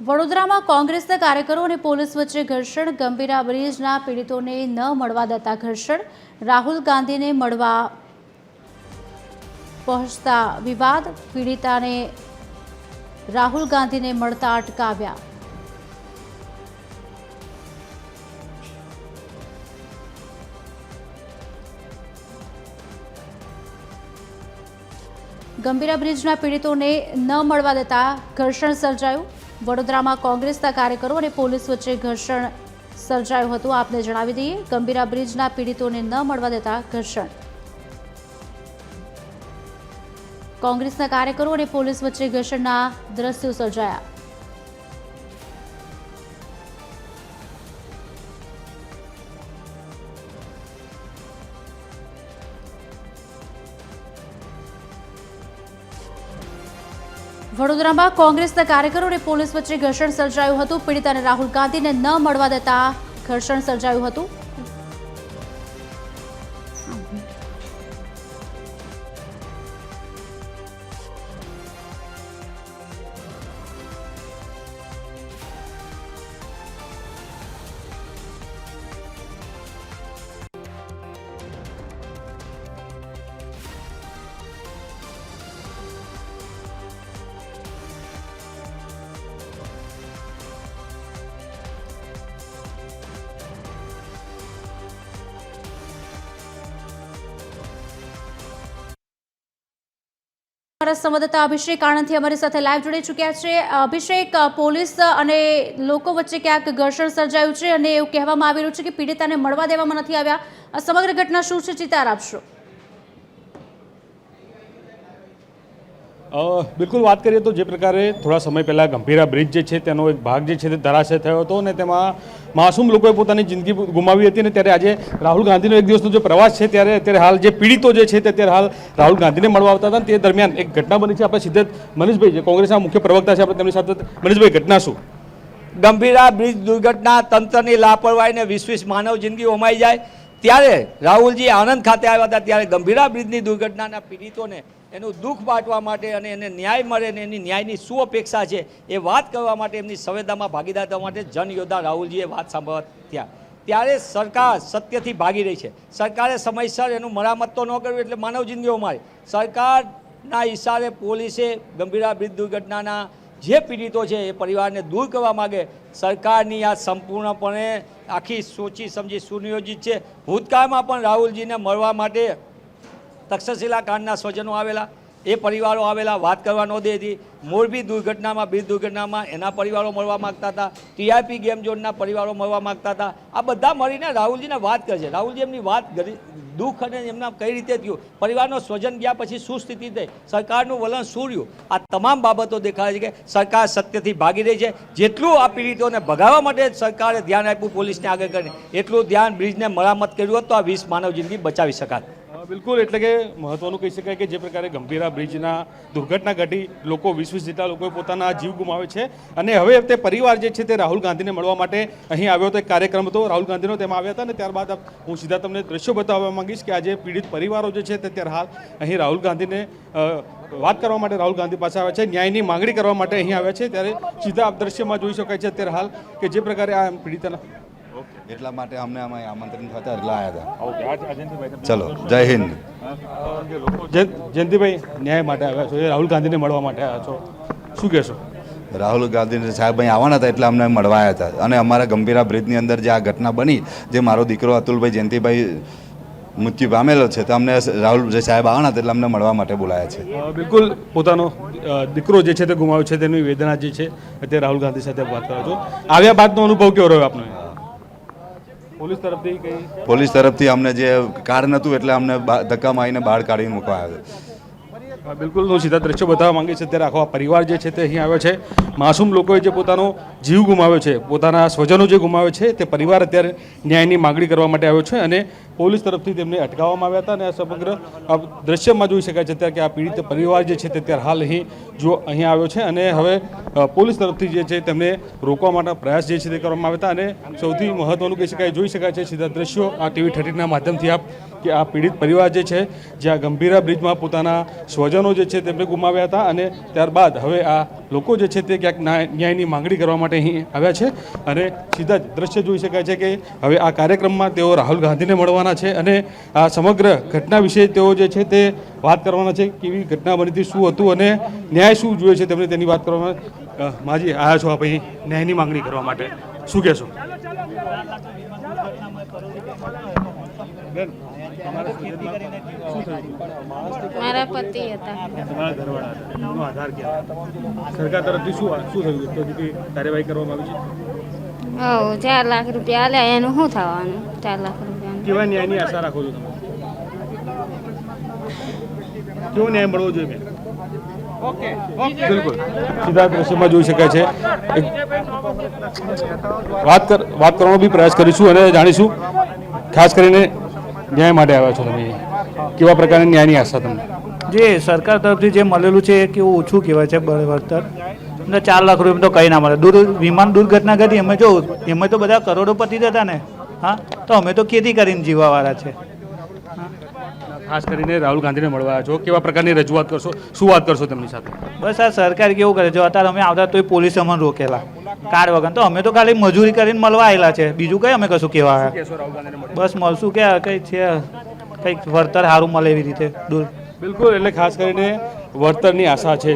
વડોદરામાં કોંગ્રેસના કાર્યકરો અને પોલીસ વચ્ચે ઘર્ષણ, ગંભીરા બ્રિજના પીડિતોને ન મળવા દેતા ઘર્ષણ, રાહુલ ગાંધીને મળવા પહોંચતા વિવાદ, પીડિતાને રાહુલ ગાંધીને મળતા અટકાવ્યા. ગંભીરા બ્રિજના પીડિતોને ન મળવા દેતા ઘર્ષણ સર્જાયું. વડોદરામાં કોંગ્રેસના કાર્યકરો અને પોલીસ વચ્ચે ઘર્ષણ સર્જાયું હતું. આપને જણાવી દઈએ, ગંભીરા બ્રિજના પીડિતોને ન મળવા દેતા ઘર્ષણ. કોંગ્રેસના કાર્યકરો અને પોલીસ વચ્ચે ઘર્ષણના દ્રશ્યો સર્જાયા. વડોદરામાં કોંગ્રેસના કાર્યકરો અને પોલીસ વચ્ચે ઘર્ષણ સર્જાયું હતું. પીડિતાને રાહુલ ગાંધીને ન મળવા દેતા ઘર્ષણ સર્જાયું હતું. અમારા સંવાદદાતા અભિષેક આણંદથી અમારી સાથે લાઈવ જોડાઈ ચૂક્યા છે. અભિષેક પોલીસ અને લોકો વચ્ચે ક્યાંક ઘર્ષણ સર્જાયું છે અને એવું કહેવામાં આવી રહ્યું છે કે પીડિતાને મળવા દેવામાં નથી આવ્યા. સમગ્ર ઘટના શું છે? ચિતાર આપશો. બિલકુલ વાત કરીએ તો જે પ્રકારે થોડા સમય પહેલાં ગંભીરા બ્રિજ જે છે તેનો એક ભાગ જે છે તે ધરાશય થયો હતો અને તેમાં માસૂમ લોકોએ પોતાની જિંદગી ગુમાવી હતી અને ત્યારે આજે રાહુલ ગાંધીનો એક દિવસનો જે પ્રવાસ છે ત્યારે અત્યારે હાલ જે પીડિતો જે છે તે અત્યારે હાલ રાહુલ ગાંધીને મળવા આવતા હતા તે દરમિયાન એક ઘટના બની છે. આપણે સીધે મનીષભાઈ, જે કોંગ્રેસના મુખ્ય પ્રવક્તા છે, આપણે તેમની સાથે મનીષભાઈ, ઘટના શું? ગંભીરા બ્રિજ દુર્ઘટના, તંત્રની લાપરવાહીને વીસ વીસ માનવ જિંદગી હોમાઈ જાય. ત્યારે રાહુલજી આણંદ ખાતે આવ્યા હતા. ત્યારે ગંભીરા બ્રિજની દુર્ઘટનાના પીડિતોને એનું દુઃખ બાંટવા માટે અને એને ન્યાય મળે ને એની ન્યાયની શું અપેક્ષા છે એ વાત કરવા માટે એમની સંવેદનામાં ભાગીદાર થવા માટે જનયોદ્ધા રાહુલજીએ વાત સાંભળવા થયા ત્યારે સરકાર સત્યથી ભાગી રહી છે. સરકારે સમયસર એનું મરામત તો ન કર્યું એટલે માનવ જિંદગીઓ મારી. સરકારના ઇશારે પોલીસે ગંભીરા બ્રિજ દુર્ઘટનાના જે પીડિતો છે એ પરિવારને દૂર કરવા માગે, સરકારની આ સંપૂર્ણપણે આખી સોચી સમજી સુનિયોજિત છે. ભૂતકાળમાં પણ રાહુલજીને મળવા માટે તક્ષશિલા કાંડના સ્વજનો આવેલા એ પરિવારો આવેલા વાત કરવા ન દેતી. મોરબી દુર્ઘટનામાં બ્રિજ દુર્ઘટનામાં એના પરિવારો મળવા માગતા હતા. ટીઆરપી ગેમ ઝોનના પરિવારો મળવા માગતા હતા. આ બધા મળીને રાહુલજીને વાત કરે છે. રાહુલજી એમની વાત દુઃખ અને એમના કઈ રીતે થયું? પરિવારનો સ્વજન ગયા પછી શું સ્થિતિ થઈ? સરકારનું વલણ શું રહ્યું? આ તમામ બાબતો દેખાય છે કે સરકાર સત્યથી ભાગી રહી છે. જેટલું આ પીડિતોને ભગાવવા માટે સરકારે ધ્યાન આપ્યું પોલીસને આગળ કરીને એટલું ધ્યાન બ્રિજને મરામત કર્યું હોત આ વીસ માનવ જિંદગી બચાવી શકાત. અ, બિલકુલ, એટલે કે મહત્વનું કહી શકાય કે જે પ્રકારે ગંભીરા બ્રિજના દુર્ઘટના ઘટી લોકો વીસ વીસ જેટલા લોકોએ પોતાના જીવ ગુમાવે છે. અને હવે તે પરિવાર જે છે તે રાહુલ ગાંધીને મળવા માટે અહીં આવ્યો હતો, એક કાર્યક્રમ હતો. રાહુલ ગાંધીનો તેમાં આવ્યા હતા અને ત્યારબાદ હું સીધા તમને દ્રશ્યો બતાવવા માંગીશ કે આજે પીડિત પરિવારો જે છે તે અત્યારે હાલ અહીં રાહુલ ગાંધીને વાત કરવા માટે રાહુલ ગાંધી પાસે આવ્યા છે. ન્યાયની માંગણી કરવા માટે અહીં આવ્યા છે. ત્યારે સીધા આપ દ્રશ્યમાં જોઈ શકાય છે અત્યારે હાલ કે જે પ્રકારે આ પીડિતાના એટલા માટે અમને અમે આમંત્રણ થતા એટલે આવ્યા હતા. ચલો જય હિન્દ. જય- જયંતિભાઈ ન્યાય માટે આવ્યા છો રાહુલ ગાંધીને મળવા માટે આવ્યા છો. શું કહેશો? રાહુલ ગાંધી સાહેબ અહીં આવવાના હતા એટલે અમને મળવા આવ્યા હતા. અને અમારા ગંભીરા બ્રિજની અંદર જે આ ઘટના બની જે મારો દીકરો અતુલભાઈ જયંતિભાઈ મૃત્યુ પામેલો છે તો અમને રાહુલ જે સાહેબ આવવાના હતા એટલે અમને મળવા માટે બોલાયા છે. બિલકુલ પોતાનો દીકરો જે છે તે ગુમાવ્યો છે તેની વેદના જે છે તે રાહુલ ગાંધી સાથે વાત કરો છો. આવ્યા બાદનો અનુભવ કેવો રહ્યો આપનો? પોલીસ તરફથી કઈ પોલીસ તરફથી અમને જે કાર હતું એટલે અમને ધક્કા મારીને બહાર કાઢીને મૂકવા આવ્યા હતા બિલકુલ હું સીધા દ્રશ્યો બતાવવા માંગીશ અત્યારે આખો આ પરિવાર જે છે તે અહીં આવ્યો છે. માસૂમ લોકોએ જે પોતાનો જીવ ગુમાવ્યો છે, પોતાના સ્વજનો જે ગુમાવે છે, તે પરિવાર અત્યારે ન્યાયની માગણી કરવા માટે આવ્યો છે અને પોલીસ તરફથી તેમને અટકાવવામાં આવ્યા હતા અને આ સમગ્ર દ્રશ્યમાં જોઈ શકાય છે અત્યારે કે આ પીડિત પરિવાર જે છે તે અત્યારે હાલ અહીં જો અહીં આવ્યો છે અને હવે પોલીસ તરફથી જે છે તેમને રોકવા માટે પ્રયાસ જે છે તે કરવામાં આવ્યા હતા અને સૌથી મહત્વનું કહી શકાય, જોઈ શકાય છે સીધા દ્રશ્યો આ ટીવી થર્ટીના માધ્યમથી આપ કે આ પીડિત પરિવાર જે છે જ્યાં ગંભીરા બ્રિજમાં પોતાના સ્વજનો જે છે તેમને ગુમાવ્યા હતા અને ત્યારબાદ હવે આ લોકો જે છે તે ક્યાંક ન્યાય- ન્યાયની માંગણી કરવા માટે અહીં આવ્યા છે અને સીધા જ દ્રશ્ય જોઈ શકાય છે કે હવે આ કાર્યક્રમમાં તેઓ રાહુલ ગાંધીને મળવાના છે અને આ સમગ્ર ઘટના વિશે તેઓ જે છે તે વાત કરવાના છે કેવી ઘટના બની હતી, શું હતું અને ન્યાય શું જોઈએ છે તેમને તેની વાત કરવામાં. માજી આવ્યા છો આપ ન્યાયની માંગણી કરવા માટે. શું કહેશો? મારા પતિ હતા. તમારા ઘરવાળા એમનો આધાર ક્યાં સરકાર તરફથી શું શું થયું? તો કાર્યવાહી કરવામાં આવી છે? હવ ચાર લાખ રૂપિયા આલ્યા. એનું શું થવાનું? ચાર લાખ રૂપિયા કેવા ન્યાયની આશા રાખો છો તમે? કેવો ન્યાય મળવો જોઈએ બિલકુલ. સીધા દ્રશ્યમાં જોઈ શકાય છે. વાત કર વાત કરવાનો બી પ્રયાસ કરીશું અને જાણીશું. ખાસ કરીને ન્યાય માટે આવ્યા છો તમે. કેવા પ્રકારની ન્યાયની આશા તમને? જે સરકાર તરફથી જે મળેલું છે એ કેવું ઓછું કહેવાય છે વળતર એટલે ચાર લાખ રૂપિયા તો કંઈ ના મળે. દૂર વિમાન દુર્ઘટના ઘટી અમે જો એમાં તો બધા કરોડોપતિ જ હતા ને. હા? તો અમે તો ખેતી કરીને જીવાવાળા છે. ખાસ કરીને રાહુલ ગાંધીને મળવા આવ્યા છો કેવા પ્રકારની રજૂઆત કરશો શું વાત કરશો તેમની સાથે? બસ આ સરકાર કેવું કરે? જો અત્યારે અમે આવતા તોય પોલીસ અમને રોકેલા. કાર્ડ વગર. તો અમે તો ખાલી મજૂરી કરીને મળવા આવેલા છે. બીજું કઈ અમે કશું કહેવા મળીને? બસ મળશું કે કંઈ છે કંઈક વળતર સારું મળે એવી રીતે. દૂર. બિલકુલ. એટલે ખાસ કરીને વળતરની આશા છે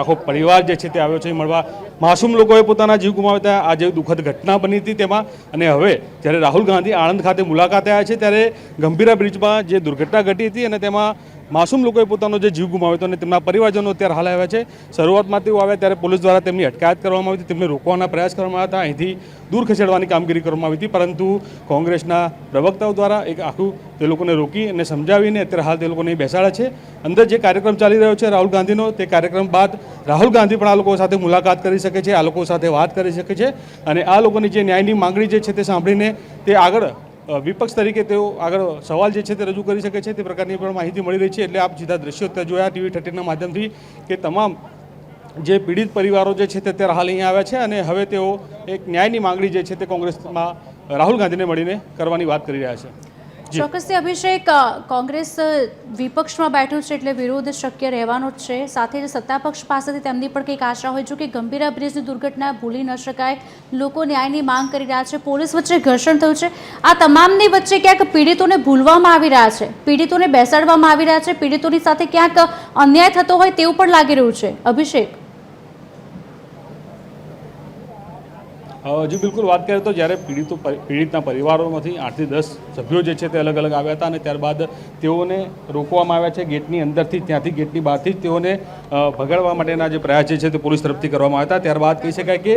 આખો પરિવાર જે છે તે આવ્યો છે મળવા. માસૂમ લોકોએ પોતાના જીવ ગુમાવ્યા હતા. આ જે દુઃખદ ઘટના બની હતી તેમાં. અને હવે જ્યારે રાહુલ ગાંધી આણંદ ખાતે મુલાકાતે આવ્યા છે, ત્યારે ગંભીરા બ્રિજમાં જે દુર્ઘટના ઘટી હતી અને તેમાં માસૂમ લોકોએ પોતાનો જે જીવ ગુમાવ્યો હતો અને તેમના પરિવારજનો અત્યારે હાલ આવ્યા છે. શરૂઆતમાં તેઓ આવ્યા ત્યારે પોલીસ દ્વારા તેમની અટકાયત કરવામાં આવી હતી. તેમને રોકવાના પ્રયાસ કરવામાં હતા. અહીંથી દૂર ખસેડવાની કામગીરી કરવામાં આવી હતી. પરંતુ કોંગ્રેસના પ્રવક્તાઓ દ્વારા એક આખું તે લોકોને રોકી અને સમજાવીને અત્યારે હાલ તે લોકોને બેસાડ્યા છે. અંદર જે કાર્યક્રમ ચાલી રહ્યો છે રાહુલ ગાંધીનો, તે કાર્યક્રમ બાદ રાહુલ ગાંધી પણ આ લોકો સાથે મુલાકાત કરી શકે છે, આ લોકો સાથે વાત કરી શકે છે. અને આ લોકોની જે ન્યાયની માંગણી જે છે તે સાંભળીને તે આગળ વિપક્ષ તરીકે તેઓ આગળ સવાલ જે છે તે રજૂ કરી શકે છે તે પ્રકારની પણ માહિતી મળી રહી છે એટલે આપ સીધા દ્રશ્યો અત્યારે જોયા ટીવી થર્ટીનના માધ્યમથી કે તમામ જે પીડિત પરિવારો જે છે તે અત્યારે હાલ અહીંયા આવ્યા છે અને હવે તેઓ એક ન્યાયની માંગણી જે છે તે કોંગ્રેસમાં રાહુલ ગાંધીને મળીને કરવાની વાત કરી રહ્યા છે. ચોક્કસથી અભિષેક કોંગ્રેસ વિપક્ષમાં બેઠું છે એટલે વિરોધ શક્ય રહેવાનો જ છે. સાથે જ સત્તાપક્ષ પાસેથી તેમની પણ કંઈક આશા હોય જો કે ગંભીરા બ્રિજની દુર્ઘટના ભૂલી ન શકાય. લોકો ન્યાયની માંગ કરી રહ્યા છે. પોલીસ વચ્ચે ઘર્ષણ થયું છે. આ તમામની વચ્ચે ક્યાંક પીડિતોને ભૂલવામાં આવી રહ્યા છે? પીડિતોને બેસાડવામાં આવી રહ્યા છે? પીડિતોની સાથે ક્યાંક અન્યાય થતો હોય તેવું પણ લાગી રહ્યું છે? અભિષેક. જી બિલકુલ વાત કરીએ તો જ્યારે પીડિતો પીડિતના પરિવારોમાંથી આઠથી દસ સભ્યો જે છે તે અલગ અલગ આવ્યા હતા અને ત્યારબાદ તેઓને રોકવામાં આવ્યા છે. ગેટની અંદરથી, ત્યાંથી, ગેટની બહારથી જ તેઓને ભગાડવા માટેના જે પ્રયાસ છે તે પોલીસ તરફથી કરવામાં આવ્યા હતા. ત્યારબાદ કહી શકાય કે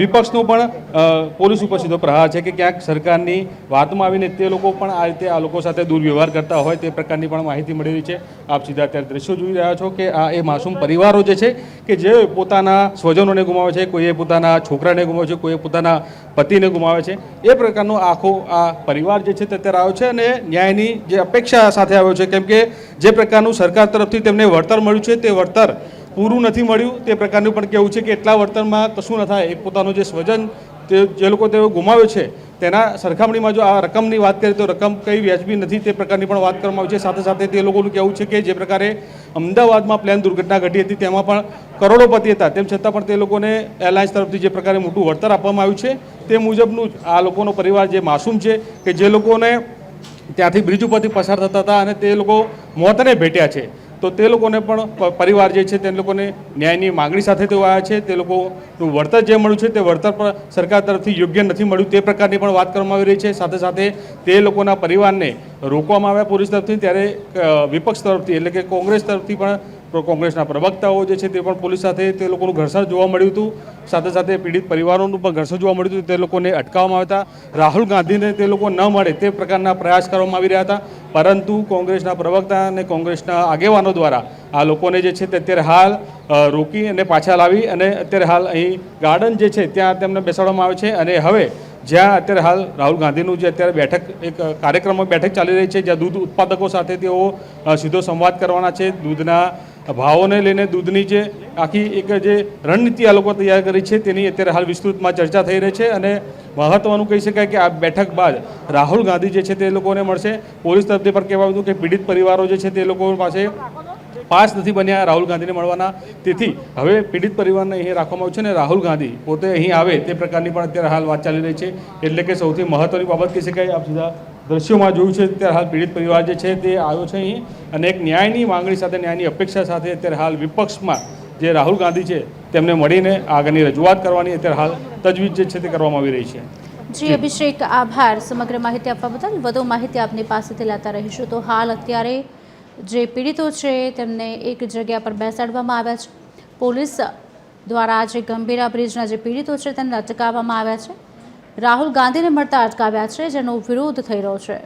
વિપક્ષનો પણ પોલીસ ઉપર સીધો પ્રહાર છે કે ક્યાંક સરકારની વાતમાં આવીને તે લોકો પણ આ રીતે આ લોકો સાથે દુર્વ્યવહાર કરતા હોય તે પ્રકારની પણ માહિતી મળી રહી છે. આપ સીધા અત્યારે દ્રશ્યો જોઈ રહ્યા છો કે આ એ માસૂમ પરિવારો જે છે કે જે પોતાના સ્વજનોને ગુમાવે છે, કોઈએ પોતાના છોકરાને ગુમાવે છે, કોઈએ પોતાના પતિને ગુમાવે છે. એ પ્રકારનો આખો આ પરિવાર જે છે તે અત્યારે આવ્યો છે અને ન્યાયની જે અપેક્ષા સાથે આવ્યો છે, કેમ કે જે પ્રકારનું સરકાર તરફથી તેમને વળતર મળ્યું છે, તે વળતર પૂરું નથી મળ્યું. તે પ્રકારનું પણ કહેવું છે કે એટલા વળતરમાં કશું ન થાય. એ પોતાનો જે સ્વજન તે જે લોકો તેઓ ગુમાવ્યો છે તેના સરખામણીમાં જો આ રકમની વાત કરીએ તો રકમ કઈ વ્યાજબી નથી તે પ્રકારની પણ વાત કરવામાં આવી છે. સાથે સાથે તે લોકોનું કહેવું છે કે જે પ્રકારે અમદાવાદમાં પ્લેન દુર્ઘટના ઘટી હતી તેમાં પણ કરોડોપતિ હતા. તેમ છતાં પણ તે લોકોને એરલાઇન્સ તરફથી જે પ્રકારે મોટું વળતર આપવામાં આવ્યું છે તે મુજબનું આ લોકોનો પરિવાર જે માસૂમ છે કે જે લોકોને ત્યાંથી બ્રિજ ઉપરથી પસાર થતા હતા અને તે લોકો મોતને ભેટ્યા છે. તો તે લોકોને પણ પરિવાર જે છે તે લોકોને ન્યાયની માગણી સાથે તેઓ આવ્યા છે. તે લોકોનું વળતર જે મળ્યું છે તે વળતર પણ સરકાર તરફથી યોગ્ય નથી મળ્યું તે પ્રકારની પણ વાત કરવામાં આવી રહી છે. સાથે સાથે તે લોકોના પરિવારને રોકવામાં આવ્યા પોલીસ તરફથી, ત્યારે વિપક્ષ તરફથી એટલે કે કોંગ્રેસ તરફથી પણ કોંગ્રેસના પ્રવક્તાઓ જે છે તે પણ પોલીસ સાથે તે લોકોનું ઘર્ષણ જોવા મળ્યું હતું. સાથે સાથે પીડિત પરિવારોનું પણ ઘર્ષણ જોવા મળ્યું હતું. તે લોકોને અટકાવવામાં આવ્યા હતા. રાહુલ ગાંધીને તે લોકો ન મળે તે પ્રકારના પ્રયાસ કરવામાં આવી રહ્યા હતા. પરંતુ કોંગ્રેસના પ્રવક્તા અને કોંગ્રેસના આગેવાનો દ્વારા આ લોકોને જે છે તે અત્યારે હાલ રોકી અને પાછા લાવી અને અત્યારે હાલ અહીં ગાર્ડન જે છે ત્યાં તેમને બેસાડવામાં આવે છે. અને હવે જ્યાં અત્યારે હાલ રાહુલ ગાંધીનું જે અત્યારે બેઠક, એક કાર્યક્રમમાં બેઠક ચાલી રહી છે, જ્યાં દૂધ ઉત્પાદકો સાથે તેઓ સીધો સંવાદ કરવાના છે. દૂધના ભાવોને લઈને દૂધની જે આખી એક જે રણનીતિ આ લોકો તૈયાર કરી છે, તેની અત્યારે હાલ વિસ્તૃતમાં ચર્ચા થઈ રહી છે અને મહત્વનું કહી શકાય કે આ બેઠક બાદ રાહુલ ગાંધી જે છે તે લોકોને મળશે. પોલીસ તરફથી પણ કહેવાયું હતું કે પીડિત પરિવારો જે છે તે લોકો પાસે પાસ નથી બન્યા રાહુલ ગાંધીને મળવાના. તેથી હવે પીડિત પરિવારને અહીં રાખવામાં આવ્યું છે અને રાહુલ ગાંધી પોતે અહીં આવે તે પ્રકારની પણ અત્યારે હાલ વાત ચાલી રહી છે. એટલે કે સૌથી મહત્વની બાબત કહી શકાય. આપ સીધા દ્રશ્યોમાં જોયું છે, અત્યારે હાલ પીડિત પરિવાર જે છે તે આવ્યો છે અહીં. અને એક ન્યાયની માંગણી સાથે, ન્યાયની અપેક્ષા સાથે અત્યારે હાલ વિપક્ષમાં જે રાહુલ ગાંધી છે, તેમને મળીને આગળની રજૂઆત કરવાની અત્યારે હાલ તજવીજ જે છે તે કરવામાં આવી રહી છે. જી, અભિષેક, આભાર. સમગ્ર માહિતી આપવા બદલ વધુ માહિતી આપની પાસેથી લેતા રહીશું. તો હાલ અત્યારે જે પીડિતો છે, તેમને એક જગ્યા પર બેસાડવામાં આવ્યા છે. પોલીસ દ્વારા જે ગંભીરા બ્રિજના જે પીડિતો છે, તેમને અટકાવવામાં આવ્યા છે. રાહુલ ગાંધીને મળતા અટકાવ્યા છે જેનો વિરોધ થઈ રહ્યો છે.